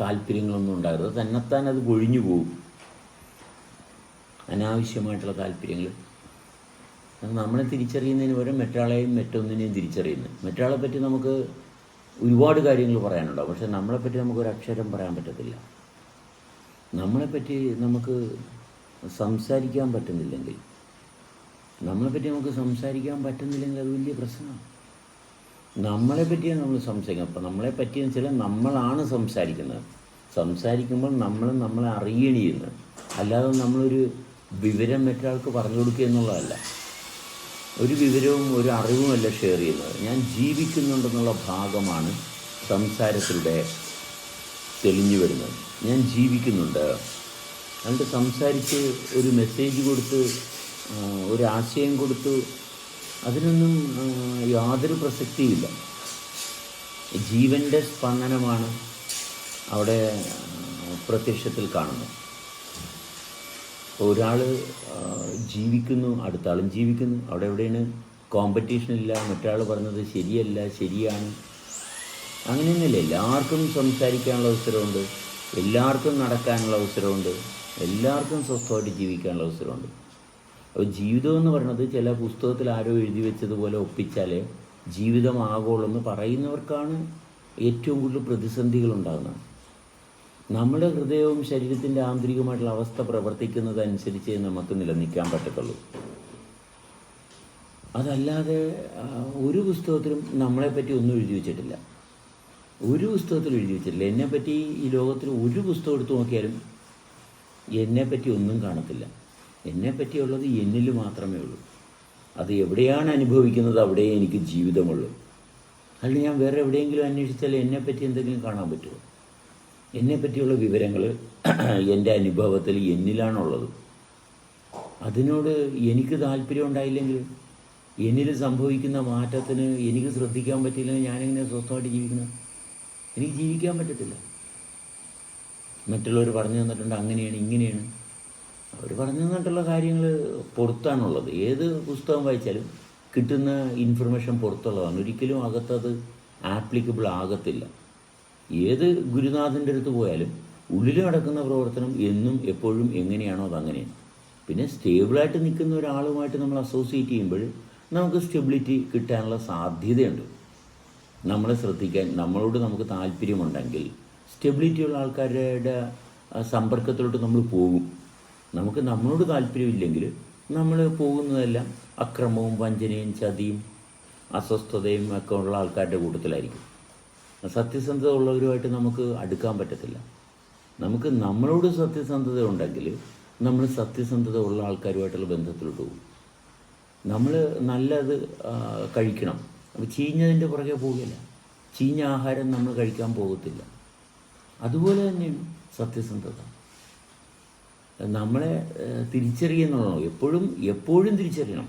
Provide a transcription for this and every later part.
താല്പര്യങ്ങളൊന്നും ഉണ്ടാകരുത്. തന്നെത്താൻ അത് ഒഴിഞ്ഞു പോകും. അനാവശ്യമായിട്ടുള്ള താല്പര്യങ്ങൾ നമ്മളെ തിരിച്ചറിയുന്നതിന് പകരം മറ്റൊരാളെയും മറ്റൊന്നിനെയും തിരിച്ചറിയുന്നത്. മറ്റൊരാളെ പറ്റി നമുക്ക് ഒരുപാട് കാര്യങ്ങൾ പറയാനുണ്ടാവും. പക്ഷെ നമ്മളെപ്പറ്റി നമുക്ക് ഒരു അക്ഷരം പറയാൻ പറ്റത്തില്ല. നമ്മളെപ്പറ്റി നമുക്ക് സംസാരിക്കാൻ പറ്റുന്നില്ലെങ്കിൽ നമ്മളെപ്പറ്റി നമുക്ക് സംസാരിക്കാൻ പറ്റുന്നില്ലെങ്കിൽ അത് വലിയ പ്രശ്നമാണ്. നമ്മളെ പറ്റിയാണ് നമ്മൾ സംസാരിക്കുന്നത്. അപ്പം നമ്മളെ പറ്റിയെന്ന് വെച്ചാൽ നമ്മളാണ് സംസാരിക്കുന്നത്. സംസാരിക്കുമ്പോൾ നമ്മൾ നമ്മളെ അറിയണിയുന്നത് അല്ലാതെ നമ്മളൊരു വിവരം മറ്റൊരാൾക്ക് പറഞ്ഞു കൊടുക്കുക എന്നുള്ളതല്ല. ഒരു വിവരവും ഒരു അറിവുമല്ല ഷെയർ ചെയ്യുന്നത്. ഞാൻ ജീവിക്കുന്നുണ്ടെന്നുള്ള ഭാഗമാണ് സംസാരത്തിലൂടെ തെളിഞ്ഞു വരുന്നത്. ഞാൻ ജീവിക്കുന്നുണ്ട്. അതുകൊണ്ട് സംസാരിച്ച് ഒരു മെസ്സേജ് കൊടുത്ത് ഒരു ആശയം കൊടുത്ത് അതിനൊന്നും യാതൊരു പ്രസക്തിയില്ല ജീവന്റെ സ്പന്ദനമാണ് അവിടെ പ്രത്യക്ഷത്തിൽ കാണുന്നത്. ഒരാൾ ജീവിക്കുന്നു അടുത്ത ആളും ജീവിക്കുന്നു. അവിടെ എവിടെയാണ്? കോമ്പറ്റീഷൻ ഇല്ല മറ്റൊരാൾ പറഞ്ഞത് ശരിയല്ല ശരിയാണ്. അങ്ങനെയൊന്നുമില്ല. എല്ലാവർക്കും സംസാരിക്കാനുള്ള അവസരമുണ്ട്. എല്ലാവർക്കും നടക്കാനുള്ള അവസരമുണ്ട്. എല്ലാവർക്കും സ്വസ്ഥമായിട്ട് ജീവിക്കാനുള്ള അവസരമുണ്ട്. അപ്പോൾ ജീവിതം എന്ന് പറയുന്നത് ചില പുസ്തകത്തിൽ ആരോ എഴുതി വെച്ചതുപോലെ ഒപ്പിച്ചാൽ ജീവിതമാകുള്ളൂ എന്ന് പറയുന്നവർക്കാണ് ഏറ്റവും കൂടുതൽ പ്രതിസന്ധികൾ ഉണ്ടാകുന്നത്. നമ്മുടെ ഹൃദയവും ശരീരത്തിന്റെ ആന്തരികമായിട്ടുള്ള അവസ്ഥ പ്രവർത്തിക്കുന്നതനുസരിച്ച് നമുക്ക് നിലനിൽക്കാൻ പറ്റത്തുള്ളൂ. അതല്ലാതെ ഒരു പുസ്തകത്തിലും നമ്മളെപ്പറ്റി ഒന്നും എഴുതി വെച്ചിട്ടില്ല. ഒരു പുസ്തകത്തിൽ എഴുതി വെച്ചിട്ടില്ല. എന്നെപ്പറ്റി ഈ ലോകത്തിൽ ഒരു പുസ്തകം എടുത്ത് നോക്കിയാലും എന്നെപ്പറ്റി ഒന്നും കാണത്തില്ല. എന്നെപ്പറ്റിയുള്ളത് എന്നിൽ മാത്രമേ ഉള്ളൂ. അത് എവിടെയാണ് അനുഭവിക്കുന്നത് അവിടെ എനിക്ക് ജീവിതമുള്ളൂ. അല്ലെങ്കിൽ ഞാൻ വേറെ എവിടെയെങ്കിലും അന്വേഷിച്ചാൽ എന്നെപ്പറ്റി എന്തെങ്കിലും കാണാൻ പറ്റുമോ? എന്നെപ്പറ്റിയുള്ള വിവരങ്ങൾ എന്റെ അനുഭവത്തിൽ എന്നിലാണുള്ളത്. അതിനോട് എനിക്ക് താല്പര്യം ഉണ്ടായില്ലെങ്കിൽ എന്നിൽ സംഭവിക്കുന്ന മാറ്റത്തിന് എനിക്ക് ശ്രദ്ധിക്കാൻ പറ്റിയില്ലെങ്കിൽ ഞാനെങ്ങനെ സ്വസ്ഥമായിട്ട് ജീവിക്കുന്നത്? എനിക്ക് ജീവിക്കാൻ പറ്റത്തില്ല. മറ്റുള്ളവർ പറഞ്ഞു തന്നിട്ടുണ്ട് അങ്ങനെയാണ് ഇങ്ങനെയാണ്. അവർ പറഞ്ഞു തന്നിട്ടുള്ള കാര്യങ്ങൾ പുറത്താണുള്ളത്. ഏത് പുസ്തകം വായിച്ചാലും കിട്ടുന്ന ഇൻഫർമേഷൻ പുറത്തുള്ളതാണ്. ഒരിക്കലും അകത്തത് ആപ്ലിക്കബിൾ ആകത്തില്ല. ഏത് ഗുരുനാഥന്റെ അടുത്ത് പോയാലും ഉള്ളിൽ നടക്കുന്ന പ്രവർത്തനം എന്നും എപ്പോഴും എങ്ങനെയാണോ അതങ്ങനെയാണ് പിന്നെ സ്റ്റേബിളായിട്ട് നിൽക്കുന്ന ഒരാളുമായിട്ട് നമ്മൾ അസോസിയേറ്റ് ചെയ്യുമ്പോൾ നമുക്ക് സ്റ്റെബിലിറ്റി കിട്ടാനുള്ള സാധ്യതയുണ്ട്. നമ്മളെ ശ്രദ്ധിക്കാൻ നമ്മളോട് നമുക്ക് താല്പര്യമുണ്ടെങ്കിൽ സ്റ്റെബിലിറ്റിയുള്ള ആൾക്കാരുടെ സമ്പർക്കത്തിലോട്ട് നമ്മൾ പോകും. നമുക്ക് നമ്മളോട് താല്പര്യമില്ലെങ്കിൽ നമ്മൾ പോകുന്നതെല്ലാം അക്രമവും വഞ്ചനയും ചതിയും അസ്വസ്ഥതയും ഒക്കെ ഉള്ള ആൾക്കാരുടെ കൂട്ടത്തിലായിരിക്കും. സത്യസന്ധത ഉള്ളവരുമായിട്ട് നമുക്ക് അടുക്കാൻ പറ്റത്തില്ല. നമുക്ക് നമ്മളോട് സത്യസന്ധത ഉണ്ടെങ്കിൽ നമ്മൾ സത്യസന്ധത ഉള്ള ആൾക്കാരുമായിട്ടുള്ള ബന്ധത്തിലോട്ട് പോകും. നമ്മൾ നല്ലത് കഴിക്കണം. അപ്പോൾ ചീഞ്ഞതിന്റെ പുറകെ പോവുകയില്ല. ചീഞ്ഞ ആഹാരം നമ്മൾ കഴിക്കാൻ പോകത്തില്ല. അതുപോലെ തന്നെയാണ് സത്യസന്ധത. നമ്മളെ തിരിച്ചറിയുന്നുള്ളൂ. എപ്പോഴും എപ്പോഴും തിരിച്ചറിയണം.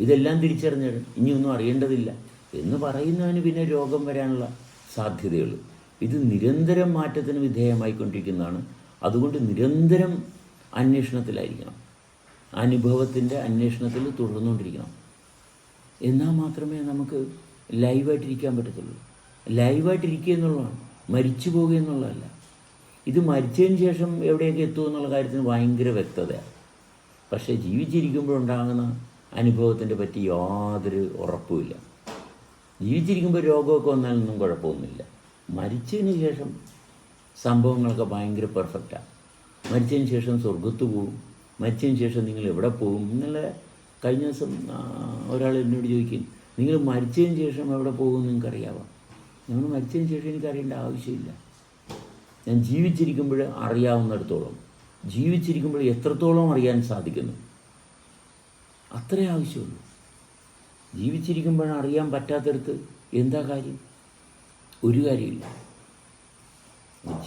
ഇതെല്ലാം തിരിച്ചറിഞ്ഞാൽ ഇനിയൊന്നും അറിയേണ്ടതില്ല എന്ന് പറയുന്നവന് പിന്നെ രോഗം വരാനുള്ള സാധ്യതയുള്ളൂ. ഇത് നിരന്തരം മാറ്റത്തിന് വിധേയമായിക്കൊണ്ടിരിക്കുന്നതാണ്. അതുകൊണ്ട് നിരന്തരം അന്വേഷണത്തിലായിരിക്കണം. അനുഭവത്തിന്റെ അന്വേഷണത്തിൽ തുടർന്നുകൊണ്ടിരിക്കണം. എന്നാൽ മാത്രമേ നമുക്ക് ലൈവായിട്ടിരിക്കാൻ പറ്റത്തുള്ളൂ. ലൈവായിട്ടിരിക്കുക എന്നുള്ളതാണ്. മരിച്ചു പോകുക എന്നുള്ളതല്ല. ഇത് മരിച്ചതിന് ശേഷം എവിടെയൊക്കെ എത്തുമെന്നുള്ള കാര്യത്തിന് ഭയങ്കര വ്യക്തതയാണ് പക്ഷേ ജീവിച്ചിരിക്കുമ്പോഴുണ്ടാകുന്ന അനുഭവത്തിന്റെ പറ്റി യാതൊരു ഉറപ്പുമില്ല. ജീവിച്ചിരിക്കുമ്പോൾ രോഗമൊക്കെ വന്നാലൊന്നും കുഴപ്പമൊന്നുമില്ല. മരിച്ചതിന് ശേഷം സംഭവങ്ങളൊക്കെ ഭയങ്കര പെർഫെക്റ്റാണ് മരിച്ചതിന് ശേഷം സ്വർഗത്ത് പോകും മരിച്ചതിന് ശേഷം നിങ്ങൾ എവിടെ പോകും എന്നുള്ള കഴിഞ്ഞ ദിവസം ഒരാൾ എന്നോട് ചോദിക്കും നിങ്ങൾ മരിച്ചതിന് ശേഷം എവിടെ പോകും നിങ്ങൾക്കറിയാവാം? നിങ്ങൾ മരിച്ചതിന് ശേഷം എനിക്കറിയേണ്ട ആവശ്യമില്ല. ഞാൻ ജീവിച്ചിരിക്കുമ്പോൾ അറിയാവുന്നിടത്തോളം ജീവിച്ചിരിക്കുമ്പോൾ എത്രത്തോളം അറിയാൻ സാധിക്കുന്നു? അത്രേ ആവശ്യമുള്ളൂ. ജീവിച്ചിരിക്കുമ്പോഴാണ് അറിയാൻ പറ്റാത്തടത്ത് എന്താ കാര്യം? ഒരു കാര്യമില്ല.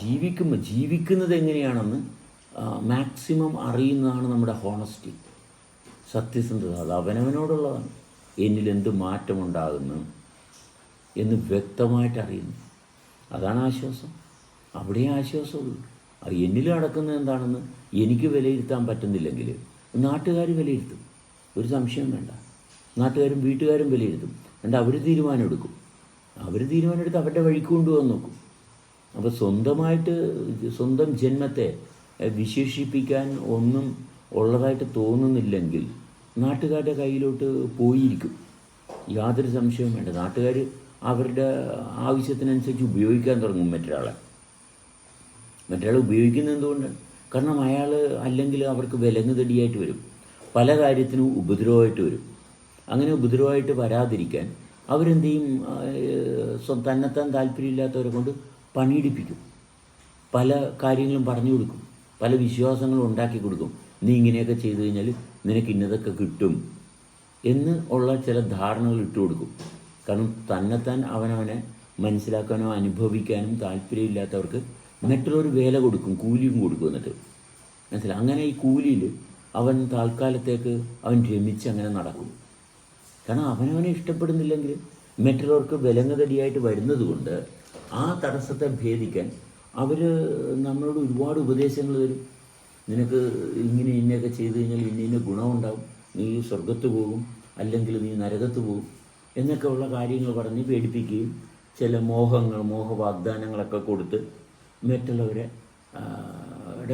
ജീവിക്കുമ്പോൾ ജീവിക്കുന്നത് എങ്ങനെയാണെന്ന് മാക്സിമം അറിയുന്നതാണ് നമ്മുടെ ഹോണസ്റ്റി. സത്യസന്ധത അത് അവനവനോടുള്ളതാണ്. എന്നിൽ എന്ത് മാറ്റമുണ്ടാകുന്നു എന്ന് വ്യക്തമായിട്ട് അറിയുന്നു. അതാണ് ആശ്വാസം. അവിടെ ആശ്വാസമുള്ളൂ. അത് എന്നിൽ എന്താണെന്ന് എനിക്ക് വിലയിരുത്താൻ പറ്റുന്നില്ലെങ്കിൽ നാട്ടുകാർ വിലയിരുത്തും. ഒരു സംശയം വേണ്ട. നാട്ടുകാരും വീട്ടുകാരും വിലയിരുത്തും. എന്നിട്ട് അവർ തീരുമാനം എടുക്കും. അവർ തീരുമാനമെടുത്ത് അവരുടെ വഴിക്ക് കൊണ്ടുപോകാൻ നോക്കും. അപ്പോൾ സ്വന്തമായിട്ട് സ്വന്തം ജന്മത്തെ വിശേഷിപ്പിക്കാൻ ഒന്നും ഉള്ളതായിട്ട് തോന്നുന്നില്ലെങ്കിൽ നാട്ടുകാരുടെ കയ്യിലോട്ട് പോയിരിക്കും. യാതൊരു സംശയവും വേണ്ട. നാട്ടുകാർ അവരുടെ ആവശ്യത്തിനനുസരിച്ച് ഉപയോഗിക്കാൻ തുടങ്ങും മറ്റൊരാളെ. മറ്റൊരാൾ ഉപയോഗിക്കുന്നത് എന്തുകൊണ്ടാണ്? കാരണം അയാൾ അല്ലെങ്കിൽ അവർക്ക് വിലങ്ങുതടിയായിട്ട് വരും. പല കാര്യത്തിനും ഉപദ്രവമായിട്ട് വരും. അങ്ങനെ ഉപദ്രവമായിട്ട് വരാതിരിക്കാൻ അവരെന്ത് ചെയ്യും തന്നെത്താൻ താല്പര്യമില്ലാത്തവരെ കൊണ്ട് പണിയെടുപ്പിക്കും. പല കാര്യങ്ങളും പറഞ്ഞു കൊടുക്കും. പല വിശ്വാസങ്ങളും ഉണ്ടാക്കി കൊടുക്കും. നീ ഇങ്ങനെയൊക്കെ ചെയ്തു കഴിഞ്ഞാൽ നിനക്ക് ഇന്നതൊക്കെ കിട്ടും എന്ന് ഉള്ള ചില ധാരണകൾ ഇട്ടു കൊടുക്കും. കാരണം തന്നെത്താൻ അവനവനെ മനസ്സിലാക്കാനോ അനുഭവിക്കാനും താല്പര്യമില്ലാത്തവർക്ക് മറ്റുള്ളവർ വേല കൊടുക്കും കൂലിയും കൊടുക്കും എന്നിട്ട്. മനസ്സിലായി? അങ്ങനെ ഈ കൂലിയിൽ അവൻ താൽക്കാലത്തേക്ക് അവൻ രമിച്ച് അങ്ങനെ നടക്കും. കാരണം അവനവനെ ഇഷ്ടപ്പെടുന്നില്ലെങ്കിൽ മറ്റുള്ളവർക്ക് വിലങ്ങതടിയായിട്ട് വരുന്നത് കൊണ്ട് ആ തടസ്സത്തെ ഭേദിക്കാൻ അവർ നമ്മളോട് ഒരുപാട് ഉപദേശങ്ങൾ തരും. നിനക്ക് ഇങ്ങനെ ഇന്നയൊക്കെ ചെയ്തു കഴിഞ്ഞാൽ ഇന്ന ഇന്ന ഗുണമുണ്ടാവും. നീ സ്വർഗത്ത് പോകും അല്ലെങ്കിൽ നീ നരകത്ത് പോകും എന്നൊക്കെയുള്ള കാര്യങ്ങൾ പറഞ്ഞ് പേടിപ്പിക്കുകയും ചില മോഹങ്ങൾ മോഹ വാഗ്ദാനങ്ങളൊക്കെ കൊടുത്ത് മറ്റുള്ളവരെ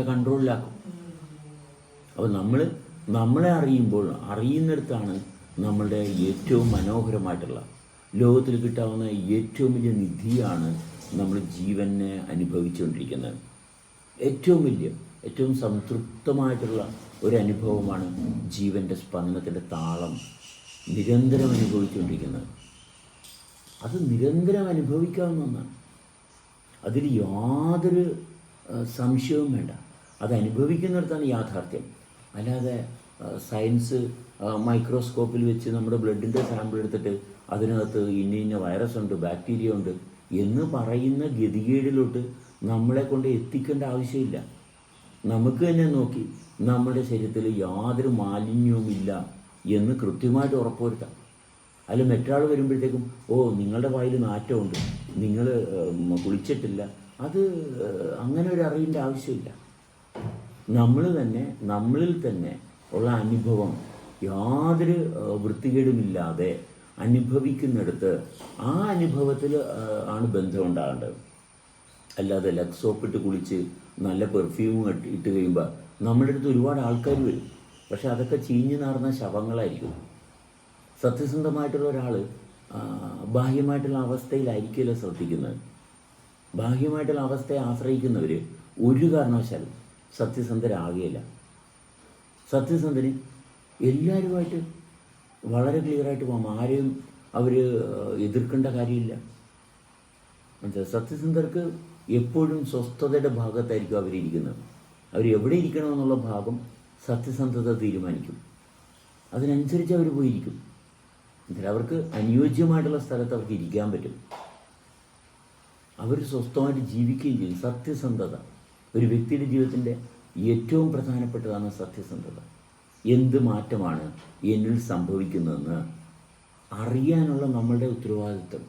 കൺട്രോളിലാക്കും. അപ്പോൾ നമ്മൾ നമ്മളെ അറിയുമ്പോൾ അറിയുന്നിടത്താണ് നമ്മളുടെ ഏറ്റവും മനോഹരമായിട്ടുള്ള ലോകത്തിൽ കിട്ടാവുന്ന ഏറ്റവും വലിയ നിധിയാണ് നമ്മൾ ജീവനെ അനുഭവിച്ചുകൊണ്ടിരിക്കുന്നത്. ഏറ്റവും വലിയ ഏറ്റവും സംതൃപ്തമായിട്ടുള്ള ഒരു അനുഭവമാണ് ജീവന്റെ സ്പന്ദനത്തിന്റെ താളം നിരന്തരം അനുഭവിച്ചുകൊണ്ടിരിക്കുന്നത്. അത് നിരന്തരം അനുഭവിക്കാവുന്ന ഒന്നാണ്. അതിൽ യാതൊരു സംശയവും വേണ്ട. അത് അനുഭവിക്കുന്നിടത്താണ് യാഥാർത്ഥ്യം. അല്ലാതെ സയൻസ് മൈക്രോസ്കോപ്പിൽ വെച്ച് നമ്മുടെ ബ്ലഡിന്റെ സാമ്പിൾ എടുത്തിട്ട് അതിനകത്ത് ഇന്ന ഇന്ന വൈറസ് ഉണ്ട് ബാക്ടീരിയ ഉണ്ട് എന്ന് പറയുന്ന ഗതികേടിലോട്ട് നമ്മളെ കൊണ്ട് എത്തിക്കേണ്ട ആവശ്യമില്ല. നമുക്ക് തന്നെ നോക്കി നമ്മുടെ ശരീരത്തിൽ യാതൊരു മാലിന്യവുമില്ല എന്ന് കൃത്യമായിട്ട് ഉറപ്പുവരുത്താം. അല്ല മറ്റൊരാൾ വരുമ്പോഴത്തേക്കും ഓ നിങ്ങളുടെ വായിൽ നാറ്റമുണ്ട്. നിങ്ങൾ കുളിച്ചിട്ടില്ല. അത് അങ്ങനെ ഒരു അറിയേണ്ട ആവശ്യമില്ല. നമ്മൾ തന്നെ നമ്മളിൽ തന്നെ ഉള്ള അനുഭവം യാതൊരു വൃത്തികേടുമില്ലാതെ അനുഭവിക്കുന്നിടത്ത് ആ അനുഭവത്തിൽ ആണ് ബന്ധം ഉണ്ടാകേണ്ടത്. അല്ലാതെ ലക്സ് സോപ്പ് ഇട്ട് കുളിച്ച് നല്ല പെർഫ്യൂം ഇട്ട് കഴിയുമ്പോൾ നമ്മുടെ അടുത്ത് ഒരുപാട് ആൾക്കാർ വരും. പക്ഷെ അതൊക്കെ ചീഞ്ഞു നാർന്ന ശവങ്ങളായിരിക്കും. സത്യസന്ധമായിട്ടുള്ള ഒരാൾ ബാഹ്യമായിട്ടുള്ള അവസ്ഥയിലായിരിക്കില്ല ശ്രദ്ധിക്കുന്നത്. ബാഹ്യമായിട്ടുള്ള അവസ്ഥയെ ആശ്രയിക്കുന്നവർ ഒരു കാരണവശാലും സത്യസന്ധരാകുകയില്ല. സത്യസന്ധന് എല്ലാവരുമായിട്ട് വളരെ ക്ലിയറായിട്ട് പോകാം. ആരെയും അവർ എതിർക്കേണ്ട കാര്യമില്ല. സത്യസന്ധർക്ക് എപ്പോഴും സ്വസ്ഥതയുടെ ഭാഗത്തായിരിക്കും അവരിയ്ക്കുന്നത് അവർ എവിടെ ഇരിക്കണമെന്നുള്ള ഭാഗം സത്യസന്ധത തീരുമാനിക്കും. അതിനനുസരിച്ച് അവർ പോയിരിക്കും. മനസ്സിലായി അവർക്ക് അനുയോജ്യമായിട്ടുള്ള സ്ഥലത്ത് അവർക്ക് ഇരിക്കാൻ പറ്റും. അവർ സ്വസ്ഥമായിട്ട് ജീവിക്കുകയും ചെയ്യും. സത്യസന്ധത. ഒരു വ്യക്തിയുടെ ജീവിതത്തിന്റെ ഏറ്റവും പ്രധാനപ്പെട്ടതാണ് സത്യസന്ധത. എന്ത് മാറ്റമാണ് എന്നിൽ സംഭവിക്കുന്നതെന്ന് അറിയാനുള്ള നമ്മളുടെ ഉത്തരവാദിത്വം.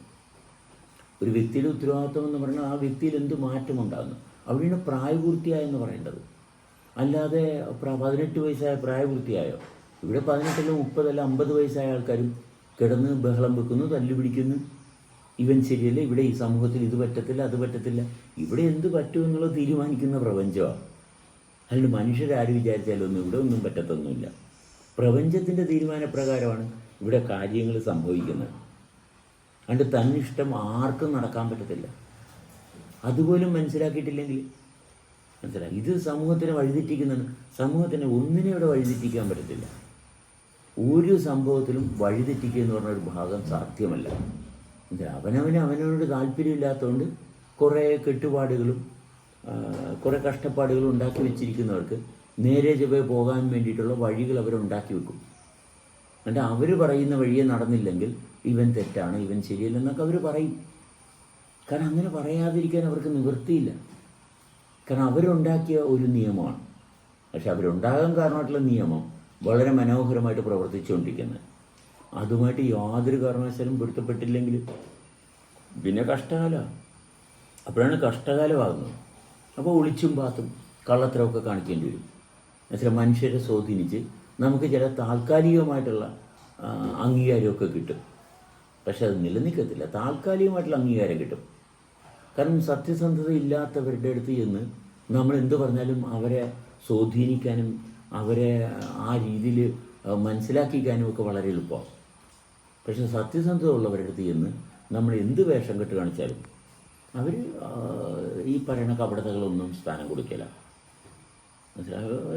ഒരു വ്യക്തിയുടെ ഉത്തരവാദിത്വം എന്ന് പറഞ്ഞാൽ ആ വ്യക്തിയിൽ എന്ത് മാറ്റമുണ്ടാകുന്നു? അവിടെയാണ് പ്രായപൂർത്തിയായെന്ന് പറയേണ്ടത്. അല്ലാതെ പതിനെട്ട് വയസ്സായ പ്രായപൂർത്തിയായോ? ഇവിടെ പതിനെട്ടല്ല മുപ്പതല്ല അമ്പത് വയസ്സായ ആൾക്കാരും കിടന്ന് ബഹളം വെക്കുന്നു തല്ലുപിടിക്കുന്നു. ഇവൻ ശരിയല്ല? ഇവിടെ ഈ സമൂഹത്തിൽ ഇത് പറ്റത്തില്ല അത് പറ്റത്തില്ല. ഇവിടെ എന്ത് പറ്റും എന്നുള്ളത് തീരുമാനിക്കുന്ന പ്രപഞ്ചമാണ് അല്ലെങ്കിൽ മനുഷ്യരാര് വിചാരിച്ചാലൊന്നും ഇവിടെ ഒന്നും പറ്റത്തൊന്നുമില്ല. പ്രപഞ്ചത്തിന്റെ തീരുമാനപ്രകാരമാണ് ഇവിടെ കാര്യങ്ങൾ സംഭവിക്കുന്നത്. അതുകൊണ്ട് തന്നിഷ്ടം ആർക്കും നടക്കാൻ പറ്റത്തില്ല. അതുപോലും മനസ്സിലാക്കിയിട്ടില്ലെങ്കിൽ മനസ്സിലായി. ഇത് സമൂഹത്തിനെ വഴിതെറ്റിക്കുന്നതാണ്. സമൂഹത്തിനെ ഒന്നിനെ ഇവിടെ വഴിതെറ്റിക്കാൻ പറ്റത്തില്ല. ഒരു സംഭവത്തിലും വഴിതെറ്റിക്കുക എന്ന് പറഞ്ഞ ഒരു ഭാഗം സാധ്യമല്ല? അവനവന് അവനവനോട് താല്പര്യമില്ലാത്തതുകൊണ്ട് കുറേ കെട്ടുപാടുകളും കുറേ കഷ്ടപ്പാടുകളും ഉണ്ടാക്കി വെച്ചിരിക്കുന്നവർക്ക് നേരെ ചൊവ്വേ പോകാൻ വേണ്ടിയിട്ടുള്ള വഴികൾ അവരുണ്ടാക്കി വെക്കും. എന്നിട്ട് അവർ പറയുന്ന വഴിയെ നടന്നില്ലെങ്കിൽ ഇവൻ തെറ്റാണ് ഇവൻ ശരിയല്ലെന്നൊക്കെ അവർ പറയും. കാരണം അങ്ങനെ പറയാതിരിക്കാൻ അവർക്ക് നിവൃത്തിയില്ല. കാരണം അവരുണ്ടാക്കിയ ഒരു നിയമമാണ്. പക്ഷെ അവരുണ്ടാകാൻ കാരണമായിട്ടുള്ള നിയമം വളരെ മനോഹരമായിട്ട് പ്രവർത്തിച്ചുകൊണ്ടിരിക്കുന്നത്. അതുമായിട്ട് യാതൊരു കാരണവശാലും പൊരുത്തപ്പെട്ടില്ലെങ്കിൽ പിന്നെ കഷ്ടകാലമാണ് അപ്പോഴാണ് കഷ്ടകാലമാകുന്നത്. അപ്പോൾ ഒളിച്ചും പാത്തും കള്ളത്തരമൊക്കെ കാണിക്കേണ്ടി വരും. എന്നുവെച്ചാൽ മനുഷ്യരെ സ്വാധീനിച്ച് നമുക്ക് ചില താൽക്കാലികമായിട്ടുള്ള അംഗീകാരമൊക്കെ കിട്ടും. പക്ഷെ അത് നിലനിൽക്കത്തില്ല. താൽക്കാലികമായിട്ടുള്ള അംഗീകാരം കിട്ടും. കാരണം സത്യസന്ധത ഇല്ലാത്തവരുടെ അടുത്ത് ചെന്ന് നമ്മൾ എന്ത് പറഞ്ഞാലും അവരെ സ്വാധീനിക്കാനും അവരെ ആ രീതിയിൽ മനസ്സിലാക്കിക്കാനും ഒക്കെ വളരെ എളുപ്പമാണ് പക്ഷെ സത്യസന്ധത ഉള്ളവരുടെ അടുത്ത് ചെന്ന് നമ്മൾ എന്ത് വേഷം കെട്ട് കാണിച്ചാലും അവർ ഈ പറയുന്ന കപടതകളൊന്നും സ്ഥാനം കൊടുക്കില്ല?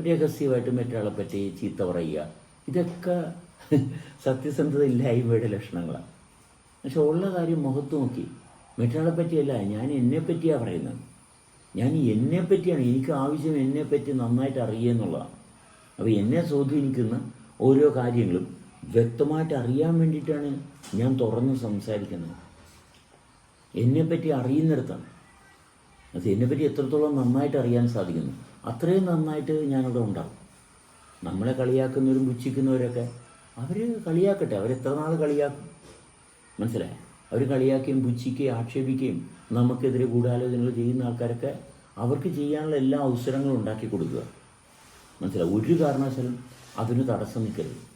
രഹസ്യമായിട്ട് മറ്റൊരാളെ പറ്റി ചീത്ത പറയുക ഇതൊക്കെ സത്യസന്ധത ഇല്ലായ്മയുടെ ലക്ഷണങ്ങളാണ്. പക്ഷെ ഉള്ള കാര്യം മുഖത്ത് നോക്കി മറ്റൊരാളെ പറ്റിയല്ല ഞാൻ എന്നെ പറ്റിയാണ് പറയുന്നത്. ഞാൻ എന്നെ പറ്റിയാണ് എനിക്ക് ആവശ്യം എന്നെ പറ്റി നന്നായിട്ട് അറിയുക എന്നുള്ളതാണ്. അപ്പോൾ എന്നെ സ്വാധീനിക്കുന്ന ഓരോ കാര്യങ്ങളും വ്യക്തമായിട്ട് അറിയാൻ വേണ്ടിയിട്ടാണ് ഞാൻ തുറന്ന് സംസാരിക്കുന്നത്. എന്നെപ്പറ്റി അറിയുന്നിടത്താണ്. അത് എന്നെപ്പറ്റി എത്രത്തോളം നന്നായിട്ട് അറിയാൻ സാധിക്കുന്നു. അത്രയും നന്നായിട്ട് ഞാനിവിടെ ഉണ്ടാകും നമ്മളെ കളിയാക്കുന്നവരും പുച്ഛിക്കുന്നവരൊക്കെ അവർ കളിയാക്കട്ടെ. അവരെത്ര നാൾ കളിയാക്കും? മനസ്സിലായോ? അവർ കളിയാക്കുകയും പുച്ഛിക്കുകയും ആക്ഷേപിക്കുകയും നമുക്കെതിരെ ഗൂഢാലോചനകൾ ചെയ്യുന്ന ആൾക്കാരൊക്കെ അവർക്ക് ചെയ്യാനുള്ള എല്ലാ അവസരങ്ങളും ഉണ്ടാക്കി കൊടുക്കുക. മനസ്സിലാവും ഒരു കാരണവശാലും അതിന് തടസ്സം നിൽക്കരുത്.